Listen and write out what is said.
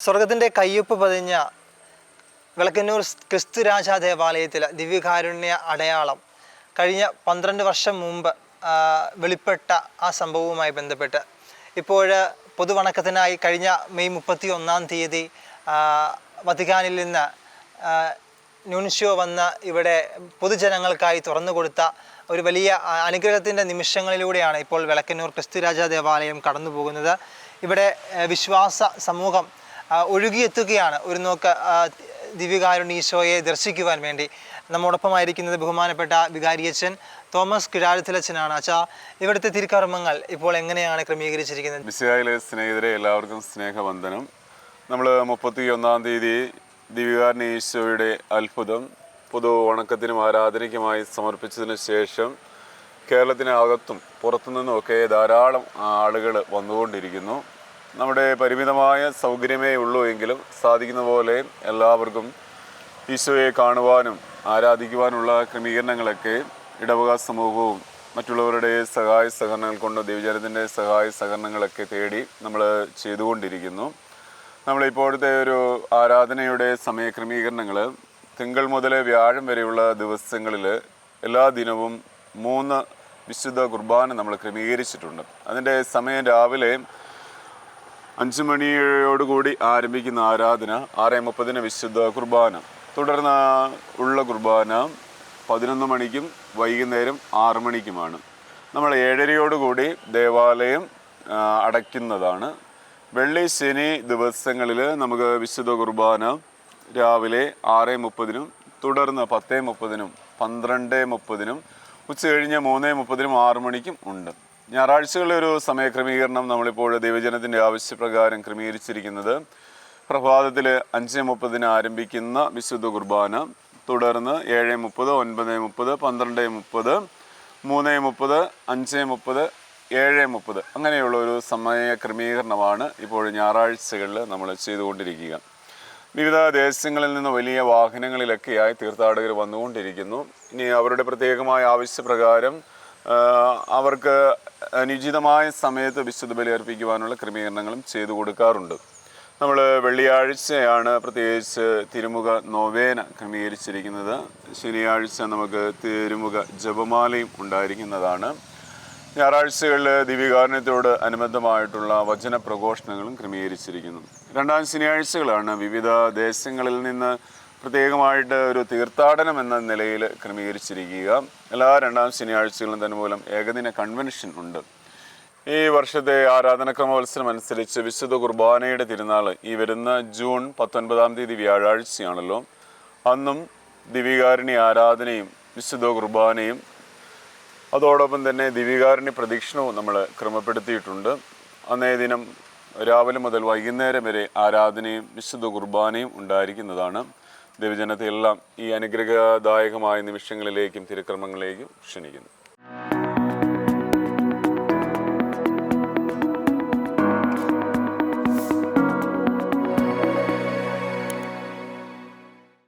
സ്വർഗത്തിന്റെ കയ്യൊപ്പ് പതിഞ്ഞ വിളക്കന്നൂർ ക്രിസ്തുരാജ ദേവാലയത്തിൽ ദിവ്യകാരുണ്യ അടയാളം കഴിഞ്ഞ പന്ത്രണ്ട് വർഷം മുമ്പ് വെളിപ്പെട്ട ആ സംഭവവുമായി ബന്ധപ്പെട്ട്. ഇപ്പോൾ പൊതുവണക്കത്തിനായി കഴിഞ്ഞ മെയ് മുപ്പത്തി ഒന്നാം തീയതി വത്തിക്കാനിൽ നിന്ന് ന്യൂൻഷ്യോ വന്ന് ഇവിടെ പൊതുജനങ്ങൾക്കായി തുറന്നു കൊടുത്ത ഒരു വലിയ അനുഗ്രഹത്തിന്റെ നിമിഷങ്ങളിലൂടെയാണ് ഇപ്പോൾ വിളക്കന്നൂർ ക്രിസ്തുരാജ ദേവാലയം കടന്നു പോകുന്നത് ഇവിടെ വിശ്വാസ സമൂഹം ഒഴുകിയെത്തുകയാണ്. ഒരു നോക്ക് ദിവ്യകാരുണ്യ ഈശോയെ ദർശിക്കുവാൻ വേണ്ടി. നമ്മോടൊപ്പമായിരിക്കുന്നത് ബഹുമാനപ്പെട്ട വികാരിയച്ഛൻ തോമസ് കിഴാഴത്തിലച്ഛനാണ് അച്ഛാ ഇവിടുത്തെ തിരുക്കർമ്മങ്ങൾ ഇപ്പോൾ എങ്ങനെയാണ് ക്രമീകരിച്ചിരിക്കുന്നത്? ബിസിയായിലെ സ്നേഹിതരെ എല്ലാവർക്കും സ്നേഹവന്ദനം. നമ്മൾ മുപ്പത്തി ഒന്നാം തീയതി ദിവ്യകാരുണ്യ ഈശോയുടെ അത്ഭുതം പൊതു വണക്കത്തിനും ആരാധനയ്ക്കുമായി സമർപ്പിച്ചതിന് ശേഷം കേരളത്തിനകത്തും പുറത്തുനിന്നുമൊക്കെ ധാരാളം ആളുകൾ വന്നുകൊണ്ടിരിക്കുന്നു. നമ്മുടെ പരിമിതമായ സൗകര്യമേ ഉള്ളൂ എങ്കിലും സാധിക്കുന്ന പോലെ എല്ലാവർക്കും ഈശോയെ കാണുവാനും ആരാധിക്കുവാനുള്ള ക്രമീകരണങ്ങളൊക്കെ ഇടവക സമൂഹവും മറ്റുള്ളവരുടെ സഹായ സഹകരണങ്ങൾ കൊണ്ട് ദൈവജനത്തിന്റെ സഹായ സഹകരണങ്ങളൊക്കെ തേടി നമ്മൾ ചെയ്തുകൊണ്ടിരിക്കുന്നു. നമ്മളിപ്പോഴത്തെ ഒരു ആരാധനയുടെ സമയക്രമീകരണങ്ങൾ തിങ്കൾ മുതൽ വ്യാഴം വരെയുള്ള ദിവസങ്ങളിൽ എല്ലാ ദിനവും മൂന്ന് വിശുദ്ധ കുർബാന നമ്മൾ ക്രമീകരിച്ചിട്ടുണ്ട്. അതിന്റെ സമയം രാവിലെ അഞ്ച് മണിയോടുകൂടി ആരംഭിക്കുന്ന ആരാധന ആറ് മുപ്പതിന് വിശുദ്ധ കുർബാന. തുടർന്ന് ഉള്ള കുർബാന പതിനൊന്ന് മണിക്കും വൈകുന്നേരം ആറു മണിക്കുമാണ്. നമ്മൾ ഏഴരയോടുകൂടി ദേവാലയം അടയ്ക്കുന്നതാണ്. വെള്ളി ശനി ദിവസങ്ങളിൽ നമുക്ക് വിശുദ്ധ കുർബാന രാവിലെ ആറ് മുപ്പതിനും തുടർന്ന് പത്ത് മുപ്പതിനും പന്ത്രണ്ട് മുപ്പതിനും ഉച്ച കഴിഞ്ഞ് മൂന്ന് മുപ്പതിനും ആറു മണിക്കും ഉണ്ട്. ഞായറാഴ്ചകളിലെ ഒരു സമയക്രമീകരണം നമ്മളിപ്പോൾ ദൈവജനത്തിന്റെ ആവശ്യപ്രകാരം ക്രമീകരിച്ചിരിക്കുന്നത്. പ്രഭാതത്തിൽ അഞ്ച് മുപ്പതിന് ആരംഭിക്കുന്ന വിശുദ്ധ കുർബാന തുടർന്ന് ഏഴ് മുപ്പത് ഒൻപത് മുപ്പത് പന്ത്രണ്ട് മുപ്പത് മൂന്ന് മുപ്പത് അഞ്ച് മുപ്പത് ഏഴ് മുപ്പത്. അങ്ങനെയുള്ള ഒരു സമയ ക്രമീകരണമാണ് ഇപ്പോൾ ഞായറാഴ്ചകളിൽ നമ്മൾ ചെയ്തുകൊണ്ടിരിക്കുക. വിവിധ ദേശങ്ങളിൽ നിന്ന് വലിയ വാഹനങ്ങളിലൊക്കെയായി തീർത്ഥാടകർ വന്നുകൊണ്ടിരിക്കുന്നു. ഇനി അവരുടെ പ്രത്യേകമായ ആവശ്യപ്രകാരം അവർക്ക് അനുചിതമായ സമയത്ത് വിശുദ്ധ ബലി അർപ്പിക്കുവാനുള്ള ക്രമീകരണങ്ങളും ചെയ്തു കൊടുക്കാറുണ്ട്. നമ്മൾ വെള്ളിയാഴ്ചയാണ് പ്രത്യേകിച്ച് തിരുമുഖ നോവേന ക്രമീകരിച്ചിരിക്കുന്നത്. ശനിയാഴ്ച നമുക്ക് തിരുമുഖ ജപമാലയും ഉണ്ടായിരിക്കുന്നതാണ്. ഞായറാഴ്ചകളിൽ ദിവ്യകാരുണ്യത്തോട് അനുബന്ധമായിട്ടുള്ള വചന പ്രഘോഷണങ്ങളും ക്രമീകരിച്ചിരിക്കുന്നു. രണ്ടാം ശനിയാഴ്ചകളാണ് വിവിധ ദേശങ്ങളിൽ നിന്ന് പ്രത്യേകമായിട്ട് ഒരു തീർത്ഥാടനം എന്ന നിലയിൽ ക്രമീകരിച്ചിരിക്കുക. എല്ലാ രണ്ടാം ശനിയാഴ്ചകളും തന്നെ മൂലം ഏകദിന കൺവെൻഷൻ ഉണ്ട്. ഈ വർഷത്തെ ആരാധനക്രമവത്സരം അനുസരിച്ച് വിശുദ്ധ കുർബാനയുടെ തിരുനാൾ ഈ വരുന്ന ജൂൺ പത്തൊൻപതാം തീയതി വ്യാഴാഴ്ചയാണല്ലോ. അന്നും ദിവികാരിണി ആരാധനയും വിശുദ്ധ കുർബാനയും അതോടൊപ്പം തന്നെ ദിവികാരിണി പ്രദക്ഷിണവും നമ്മൾ ക്രമപ്പെടുത്തിയിട്ടുണ്ട്. അന്നേ ദിനം രാവിലെ മുതൽ വൈകുന്നേരം വരെ ആരാധനയും വിശുദ്ധ കുർബാനയും ഉണ്ടായിരിക്കുന്നതാണ്. ദൈവജനത്തെ എല്ലാം ഈ അനുഗ്രഹദായകമായ നിമിഷങ്ങളിലേക്കും തിരുക്രമങ്ങളിലേക്കും ക്ഷണിക്കുന്നു.